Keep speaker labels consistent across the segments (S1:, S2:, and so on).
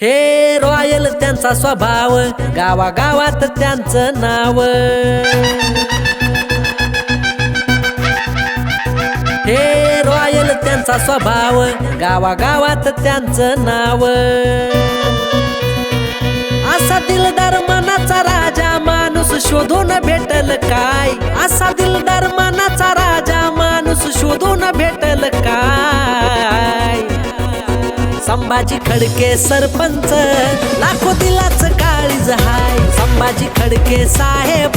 S1: हे रॉयल त्यांचा स्वभाव गावागावात त्यांचं नाव. हे रॉयल त्यांचा स्वभाव गावागावात त्यांचं नाव. असा दिलदार मनाचा राजा माणूस शोधून भेटल का? संभाजी खडके सरपंच लाखो दिलाच काळीज हाय. संभाजी खडके साहेब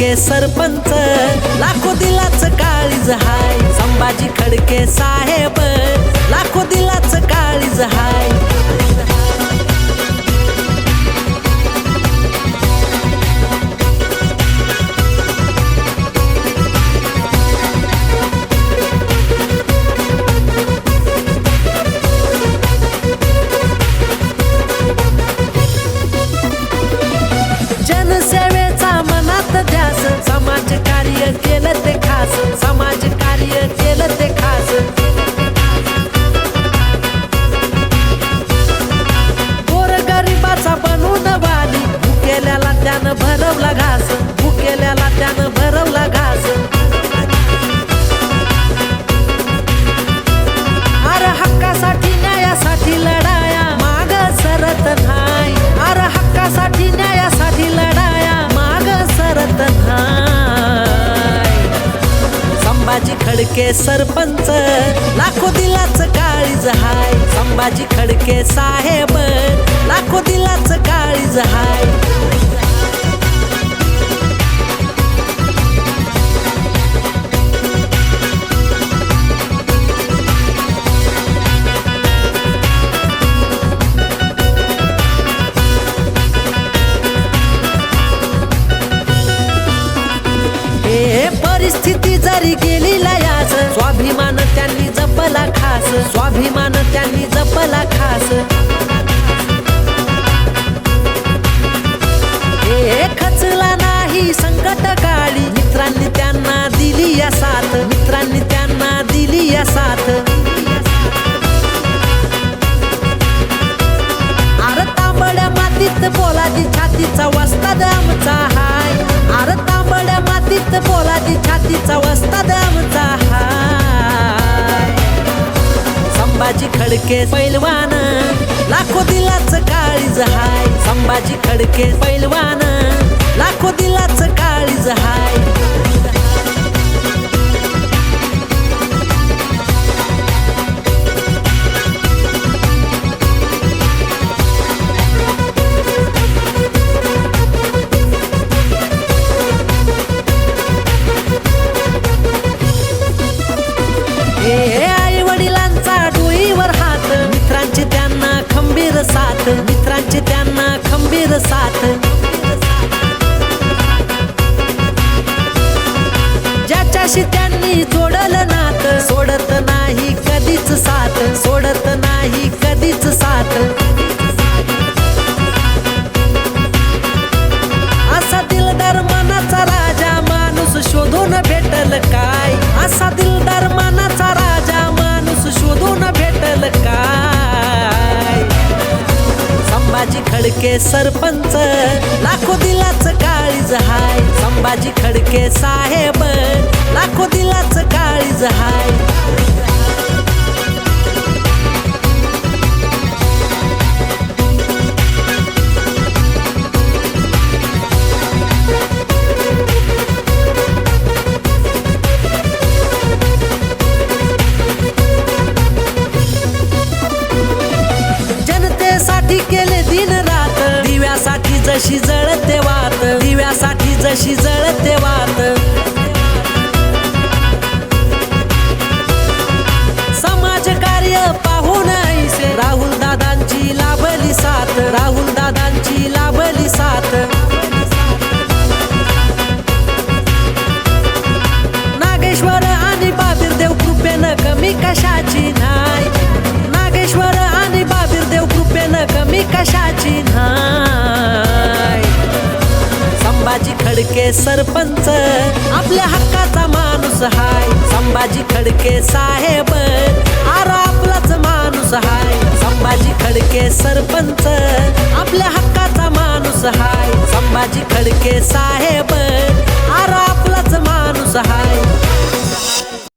S1: खडके सरपंच लाखो दिलाच काळीज हाय. संभाजी खडके साहेब लाखो समाज कार्य केलं ते खास खडके सरपंच. लाखो दिलाच काळीज हाय. संभाजी खडके साहेब. लाखो दिलाच काळीज हाय. हे परिस्थिती जरी गेली खास. स्वाभिमान त्यांनी जपला खास. स्वाभिमान त्यांनी जपला खास. हे खचला नाही संकट काळी. मित्रांनी त्यांना दिली या साथ. मित्रांनी त्यांना दिली या साथ. अरे तांबड्या मातीत बोलादी छातीचा वाजता आमचा हाय. अरे तांबड्या मातीत बोलाची छातीचा खडके पैलवान लाखो दिलाच काळीज हाय. संभाजी खडके पैलवान लाखो दिलाच काळीज हाय. साथ। ज्याच्याशी त्यांनी जोडलं नात सोडत नाही कधीच साथ सोडत नाही कधीच साथ. असा दिलदार मनाचा राजा माणूस शोधून भेटल काय? असा दिलदार संभाजी खडके सरपंच लाखो दिलाच काळीज हाय. संभाजी खडके साहेब लाखो दिलाच काळीज हाय. जशी जळते वात दिव्यासाठी जशी जळते वात. खडके सरपंच आपल्या हक्काचा माणूस हाय. संभाजी खडके साहेब आरा आपलाच माणूस हाय. संभाजी खडके सरपंच आपल्या हक्काचा माणूस हाय. संभाजी खडके साहेब आरा आपलाच माणूस हाय.